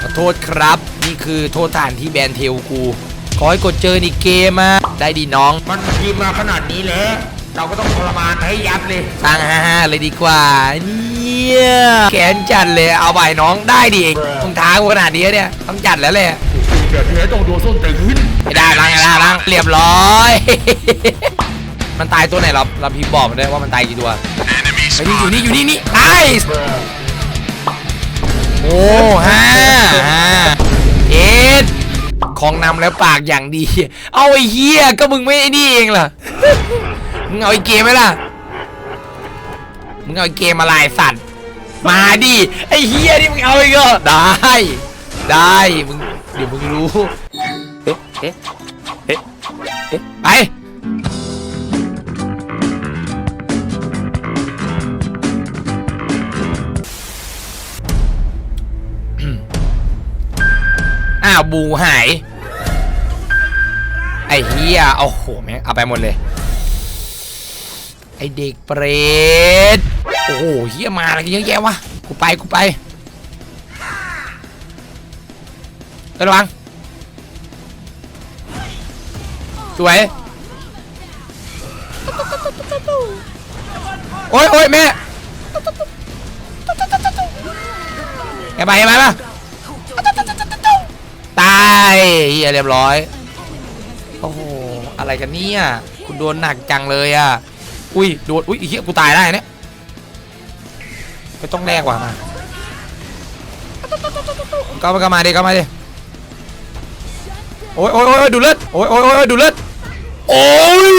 ขอโทษครับ นี่คือโทษฐานที่แบนเทลกู ขอให้กดเจอในเกมมาได้ดีน้อง มันพิมพ์มาขนาดนี้แล้ว เราก็ต้องทรมานให้ยับเลยสร้างฮ่าฮ่าเลยดีกว่าเนี่ยแขนจัดเลยเอาใบน้องได้ดิมึงท้ากูขนาดนี้เนี่ยต้องจัดแล้วแหละเดี๋ยวเดี๋ยวต้องโดนส้นตีนไม่ได้ล้างไม่ได้ล้างเรียบร้อย มันตายตัวไหนเราเราพิมพ์บอกมันได้ว่ามันตายกี่ตัวไอ้นี่อยู่นี่อยู่นี่นี่ตาย โอ้ห้าห้าเอ็ดของนำแล้วปากอย่างดี เอาไอ้เหี้ยก็มึงไม่ไอ้นี่เองล่ะมึงเอาไอ้เกมไหมล่ะมึงเอาไอ้เกมมาลายสัตว์มาดิไอ้เฮียนี่มึงเอาอีกเหรอได้ ได้มึงเดี๋ยวมึงรู้เอ๊ะเอ๊ะเอ๊ะไปาวบูหาย ไอ้เฮียเอาโหแม่งเอาไปหมดเลย ไอเด็กเปรตโอ้โหเฮียมาอะไรเยอะแยะวะ กูไปกูไประวัง สวย โอ้ยโอ้ยแม่แกไปแกไปปะายเฮียเรียบร้อย โอ้โห อะไรกันเนี่ย คุณโดนหนักจังเลยอะ อุ้ย โดน อุ้ยเหี้ยกูตายได้เนี่ยไม่ต้องแลกว่ะมาก็มาก็มาดิก็มาดิ โอ้ยโอ้ยโอ้ยดูเลือด โอ้ยโอ้ยโอ้ยดูเลือด โอ้ย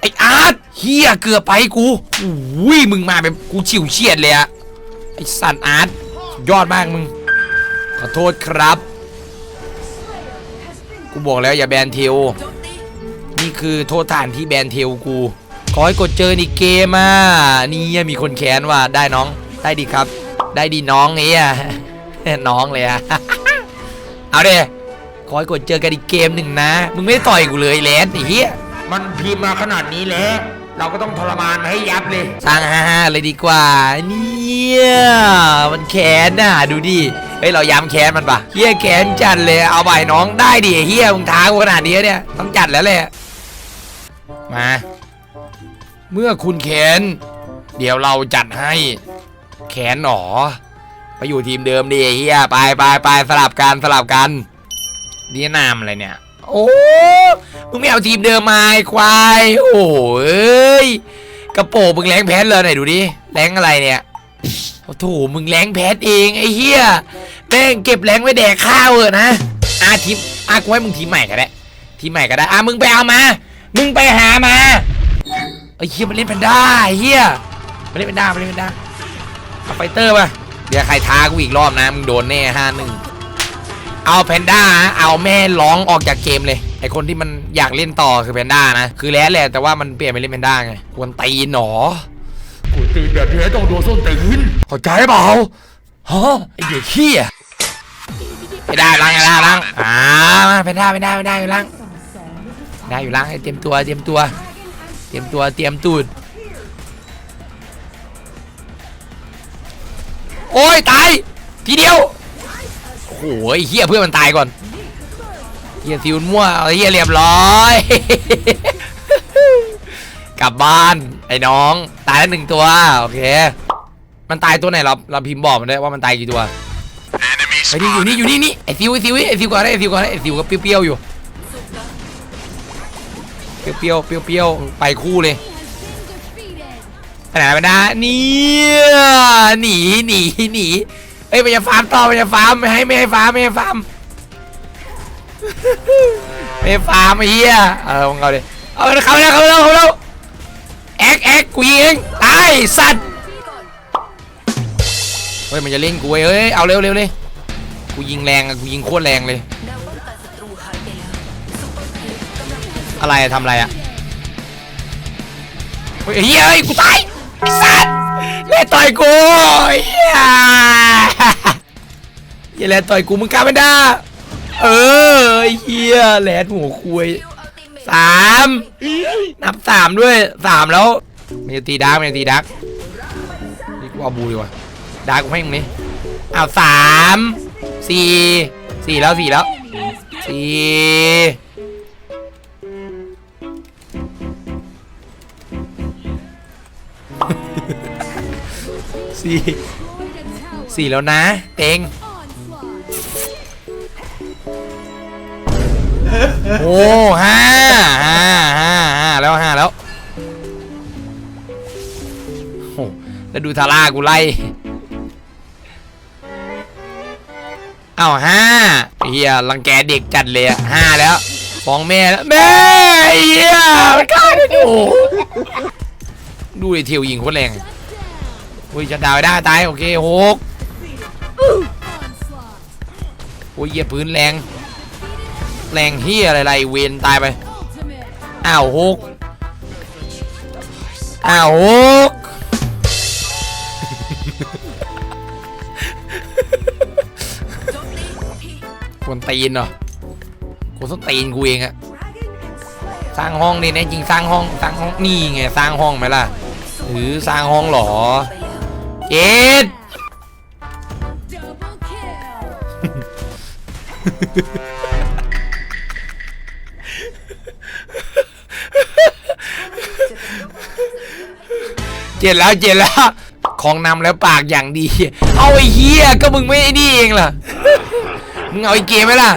ไออาร์ตเฮียเกือบไปกูอุ้ยมึงมาแบบกูฉิวเฉียดเลยอะไอสัตว์อาร์ตยอดมากมึง ขอโทษครับ กูบอกแล้วอย่าแบนเทลนี่คือโทษฐานที่แบนเทลกู ขอให้กดเจอในเกมอะนี่มีคนแค้นว่ะได้น้องได้ดีครับ ได้ดีน้องเอ้ยน้องเลยอะเอาเด้ขอให้กดเจอกันอีกเกมหนึ่งนะ มึงไม่ได้ต่อยกูเลยแลนไอ้เหี้ยมันพิมพ์มาขนาดนี้แล้วเราก็ต้องทรมานให้ยับเลยสร้างฮ่าฮ่าเลยดีกว่าเนี่ยมันแค้นน่ะดูดิ เฮ้ยเราย้ำแค้นมันปะเฮียแค้นจัดเลยเอาใบน้องได้ดิเฮียมึงท้ากูขนาดนี้เนี่ยต้องจัดแล้วแหละมา เมื่อคุณแค้นเดี๋ยวเราจัดให้แค้นหนอไปอยู่ทีมเดิมดิเฮียไปไปไปสลับกันสลับกันนี่นามอะไรเนี่ย โอ้มึงไม่เอาทีมเดิมมาอ้ควาย โอ้ยกระโปรงมึงแรงแพทเลยไหนดูดิแรงอะไรเนี่ย อ้โถมึงแรงแพทเองไอ้เหี้ยแม่งเก็บแรงไว้แดกข้าวเออะนะอาทีมอากูให้มึงทีมใหม่ก็ได้ทีมใหม่ก็ได้อะมึงไปเอามา มึงไปหามาไอ้เหี้ยมันเล่นแพนด้าไอ้เหี้ยมันเล่นแพนด้ามันเล่นแพนด้าเอาไฟเตอร์ป่ะเดี๋ยวใครท้ากูอีกรอบนะมึงโดนแน่ห้าหนึ่งเอาแพนด้านะเอาแม่ร้องออกจากเกมเลยไอคนที่มันอยากเล่นต่อคือแพนด้านะ คือแล้วแหละแต่ว่ามันเปลี่ยนไปเล่นแพนด้าไงควรตีหนอ ตีนแบบนี้ต้องโดนส้นตีนเข้าใจเปล่าฮะไอเด็กขี้ยไม่ได้ล้างไม่ได้ล้างอ่ามาแพนด้ไม่ได้ไม่ได้อยู่ล้างได้อยู่ล้างให้เตรียมตัวเตรียมตัว เตรียมตัวเตรียมตูดโอ้ยตายทีเดียวโอ้โหเฮียเพื่อนมันตายก่อนเฮียซิวมั่วเอาเฮียเรียบร้อย กลับบ้าน ไอ้น้อง ตายแล้วหนึ่งตัวโอเค มันตายตัวไหนเราเราพิมพ์บอกมันได้ว่ามันตายกี่ตัวไอ้นี่อยู่นี่อยู่นี่นี่ไอ้ซิวไอ้ซิวไอ้ซิวก่อนไอ้ซิวก่อนไอ้ซิวก็เปรี้ยวๆอยู่เปรี้ยวเปียวเปรี้ยวเปียวไปคู่เลยไปไหนไปนะเนี่ยหนีหนีหนีเอ้ยมันจะฟาร์มต่อมันจะฟาร์มไม่ให้ไม่ให้ฟาร์มไม่ให้ฟาร์มไม่ฟาร์มไอ้เหี้ยเอาของเราดิเอาเข้าแล้วเข้าแล้วเข้าแล้ว กูยิงเองตายสัตว์เฮ้ยมันจะเล่นกูเว้ยเฮ้ยเอาเร็วเร็วเลยกูยิงแรงอะกูยิงโคตรแรงเลย อะไรอะทำอะไรอะเฮ้ยเฮ้ยกูตายไอ้สัตว์เล่ต่อยกูเฮียเฮียเล่นต่อยกูมึงกล้าไม่ได้เออเฮียแหลนหัวคุยสามนับสามด้วยสามแล้ว มันจะตีดักมันจะตีดักนี่กูเอาบูดีกว่าด่ากูให้มึงนี่อ้าวสามสี่สี่แล้วสี่แล้วสี่สี่สี่แล้วนะ เต็งโอ้ห้าห้าห้าห้าแล้วห้าแล้ว แล้วดูทาร่ากูไล่เอ้าห้าเฮียรังแกเด็กจัดเลยอะห้าแล้วฟ้องแม่แล้วแม่เฮียมันฆ่าไม่ถูดูไอ้เทียวยิงโคตรแรงอุ้ยจะดาวได้ตายโอเคหกโอ้ยเหยียบพื้นแรง แรงเฮียอะไรไรเวนตายไปอ้าวฮุกอ้าวฮุก วรตีนเหรอควรต้องตีนกูเองอะสร้างห้องนี่แน่จริงสร้างห้องสร้างห้องนี่ไงสร้างห้องไหมล่ะหรือสร้างห้องหรอเจ็ดเจ็ดแล้วเจ็ดแล้วของนำแล้วปากอย่างดี เอาไอ้เฮียก็มึงไม่ไอ้นี่เองล่ะ มึงเอาไอ้เกมไหมล่ะ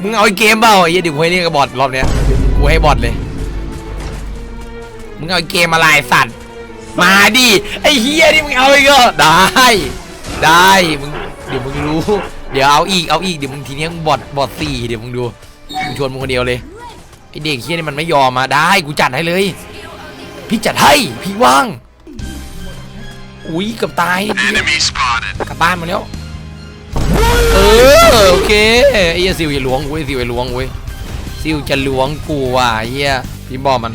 มึงเอาไอ้เกมเปล่าไอ้เหี้ยเดี๋ยวกูให้เรียกกับบอทรอบเนี้ยเดี๋ยวกูให้บอทเลย มึงเอาไอ้เกมอะไรสัตว์ มาดิไอ้เฮียนี่มึงเอาอีกเหรอได้ ได้มึงเดี๋ยวมึงรู้ เดี๋ยวเอาอีกเอาอีกเดี๋ยวมึงทีเนี้ยมึงบอทบอทสี่เดี๋ยวมึงดูกูชวนมึงคนเดียวเลยไอเด็กเฮียนี่มันไม่ยอมมาได้กูจัดให้เลย พี่จัดให้พี่ว่าง อุ้ยเกับตายกลับบ้านมาแล้วเออโอเคไอ้เหี้ยซิวอย่าล้วงเว้ยซิวอย่าล้วงเว้ยซิวจะล้วงกูว่ะไอ้เฮียพี่บอกมัน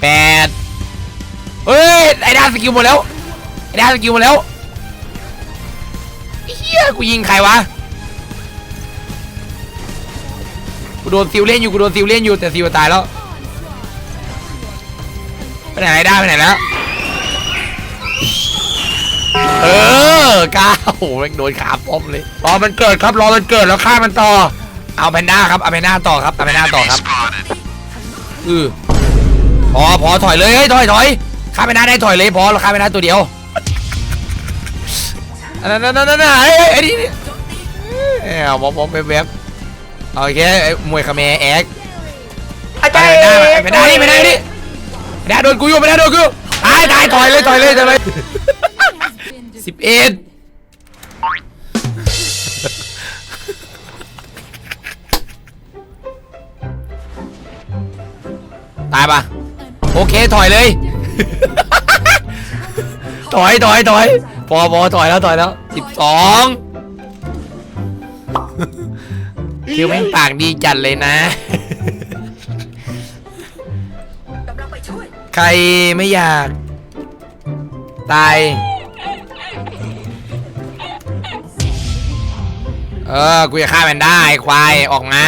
แปดเฮ้ยไอ้ดาสกิลหมดแล้วไอ้ดาสกิลหมดแล้วไอ้เฮียกูยิงใครวะกูโดนซิวเล่นอยู่กูโดนซิวเล่นอยู่แต่ซิวตายแล้วไปไหนไอ้ดาไปไหนแล้ว เออกล้าโอ้โหแม่งโดนขาป้อมเลยรอมันเกิดครับรอมันเกิดแล้วฆ่ามันต่อ เอาแพนด้าครับเอาแพนด้าต่อครับเอาแพนด้าต่อครับอือพอพอถอยเลยเฮ้ยถอยถอยข้ามไปหน้าได้ถอยเลยพอเราข้ามไปหน้าตัวเดียวอันนั่นนั่นนั่นไอ้ไอ้ไอ้นี่เอ้าบอมบอมแวบโอเคไอ้มวยคาเมแอกไปหน้าไปหน้านี่ไปหน้านี่ไปหน้าโดนกูอยู่ไปหน้าโดนกูตายตายถอยเลยถอยเลยถอยเลย สิบเอ็ดตายปะโอเคถอยเลย ถอยถอยถอยพอพอถอยแล้วถอยแล้วสิบสองคิวแม่งปากดีจัดเลยนะ ใครไม่อยาก ตาย เออ กูจะฆ่ามันได้ไอ้ควาย ออกมา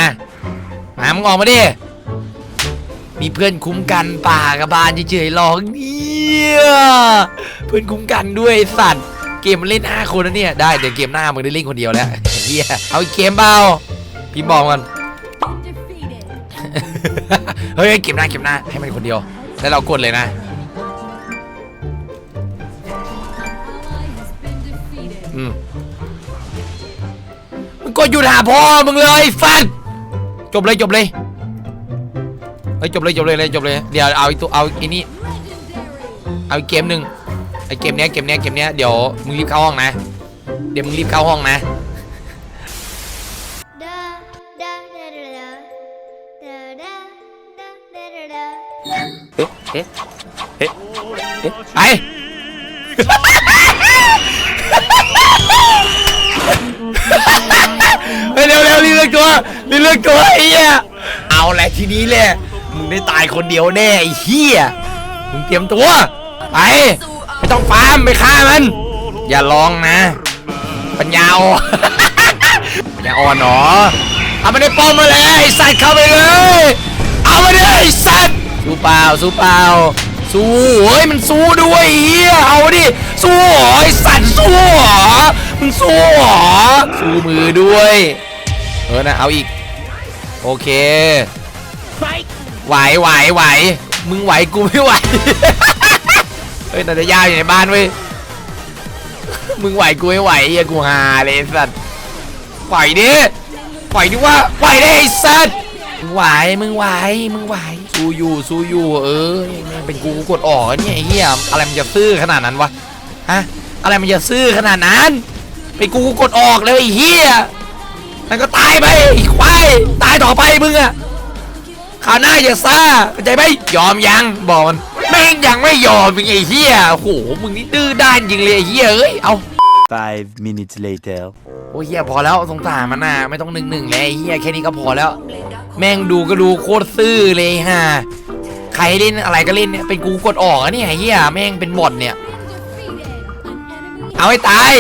หามึงออกมาดิ มีเพื่อนคุ้มกันป่ากับบานเฉยๆหรอกเนี่ยเพื่อนคุ้มกันด้วยไอ้สัตว์ เกมมันเล่นห้าคนนะเนี่ย ได้ เดี๋ยวเกมหน้ามึงได้เล่นคนเดียวแล้วเฮียเอาอีกเกมเปล่าพี่บอกมัน เฮ้ยเกมหน้าเกมหน้าให้มันคนเดียว แล้วเรากดเลยนะ อืม ก็หยุดหาพ่อมึงเลยฟันจบเลยจบเลยเฮ้ยจบเลยจบเลยเลยจบเลยเดี๋ยวเอาอีกตัวเอาอีนี่เอาเกมหนึ่งไอเกมเนี้ยเกมเนี้ยเกมเนี้ยเดี๋ยวมึงรีบเข้าห้องนะ เดี๋ยวมึงรีบเข้าห้องนะเอ๊ะเอ๊ะเอ๊ะเอ๊ะไป เฮ้ยเร็วเร็วรีบเลือกตัวรีบเลือกตัวไอ้เหี้ยเอาแหละทีนี้แหละมึงได้ตายคนเดียวแน่ไอ้เหี้ยมึงเตรียมตัวไปไม่ต้องฟาร์มไปฆ่ามัน อย่าลองนะ ปัญญาอ่อนปัญญาอ่อนหนอเอามาได้ป้อมมาเลยไอ้สัตว์เข้าไปเลย เอามาเลยไอ้สัตว์สู้เปล่าสู้เปล่าสู้เฮ้ยมันสู้ด้วยเฮียเอาดิสู้เหรอไอสัตว์สู้ งสู้เหรอสู้มือด้วย เออนะเอาอีก โอเคไหวไหวไหวมึงไหวกูไม่ไหวเฮ้ยนาตาย่าอยู่ในบ้านเว้ยมึงไหวกูไม่ไหวเฮียกูฮาเลยสัตว์ปล่อยดิปล่อยดิว่าปล่อยดิไอ้สัตว์มึงไหวมึงไหวมึงไหวสู้อยู่สู้อยู่เออแม่งเป็นกูกูกดออกเนี่ยไอ้เฮียอะไรมันจะซื่อขนาดนั้นวะฮะอะไรมันจะซื่อขนาดนั้น เป็นกูกูกดออกเลยไอ้เฮียนั่นก็ตายไปไอ้ควายตายต่อไปมึงอะข่าวหน้าอย่าซ่าเข้าใจไหมยอมยังบอกมันแม่งยังไม่ยอมมึงไอ้เหี้ยโอ้โหมึงนี่ดื้อด้านจริงเลยไอ้เหี้ยเอ้ยเอา Five minutes later. โอ้ยเหี้ยพอแล้วสงสารมันน่ะไม่ต้องหนึ่งหนึ่งเลยไอ้เหี้ยแค่นี้ก็พอแล้ว แม่งดูก็ดูโคตรซื่อเลยฮะใครเล่นอะไรก็เล่นเนี่ยเป็นกูกดออกอะเนี่ยไอ้เหี้ยแม่งเป็นบอทเนี่ยเอาให้ตาย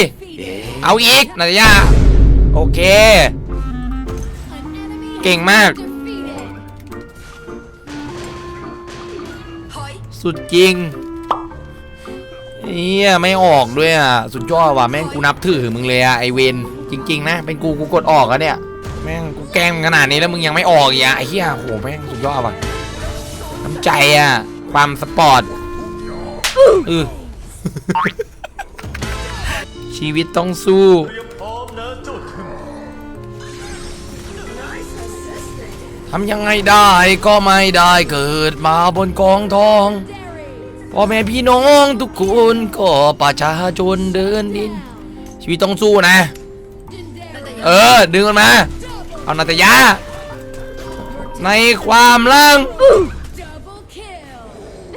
เอาอีกนาตยาโอเค เก่งมาก สุดจริงเฮียไม่ออกด้วยอะ สุดยอดว่ะแม่งกูนับถือมึงเลยอะไอเวนจริง ๆ นะ เป็นกูกูกดออกอะเนี่ยแม่งกูแกล้งมึงขนาดนี้แล้วมึงยังไม่ออกอีกอะไอเฮียโหแม่งสุดยอดว่ะน้ำใจอะ ความสปอร์ตเออ ชีวิตต้องสู้ ทำยังไงได้ก็ไม่ได้เกิดมาบนกองทองพ่อแม่พี่น้องทุกคนก็ประชาชนเดินดิน ชีวิตต้องสู้นะ เออ ดึงมันมา เอานาตยา ในความลัง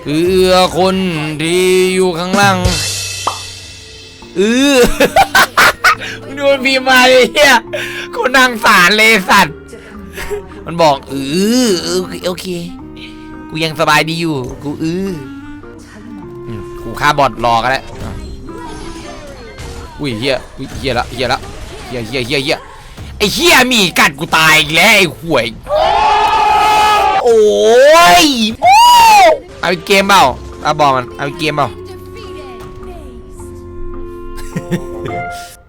เพื่อคนที่อยู่ข้างล่าง เออมึงดูมันพิมพ์มาเลยเฮียคนนางสารเลยสัตว์ มันบอกเออเออโอเค กูยังสบายดีอยู่ กูเออกูฆ่าบอทรอก็ได้อะอุ้ยเฮียอุ้ยเฮียละเฮียละเฮียเฮียเฮียเฮียไอเฮียมีกัดกูตายอีกแล้วไอห่วย โอ้ยเอาเกมเปล่าเอาบอกมัน เอาเกมเปล่า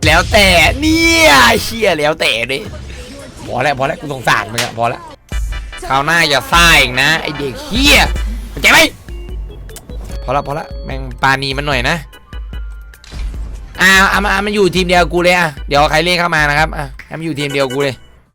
แล้วแต่เนี่ยเชี่ยแล้วแต่ดิพอแล้วพอแล้วกูสงสารมึงอะพอแล้วคราวหน้าอย่าซ่าอีกนะไอเด็กเฮียเข้าใจไหมพอแล้วพอแล้วแม่งปานีมันหน่อยนะอ่าเอามาเอามาอยู่ทีมเดียวกูเลยอะเดี๋ยวใครเล่นเข้ามานะครับอะให้มันอยู่ทีมเดียวกูเลย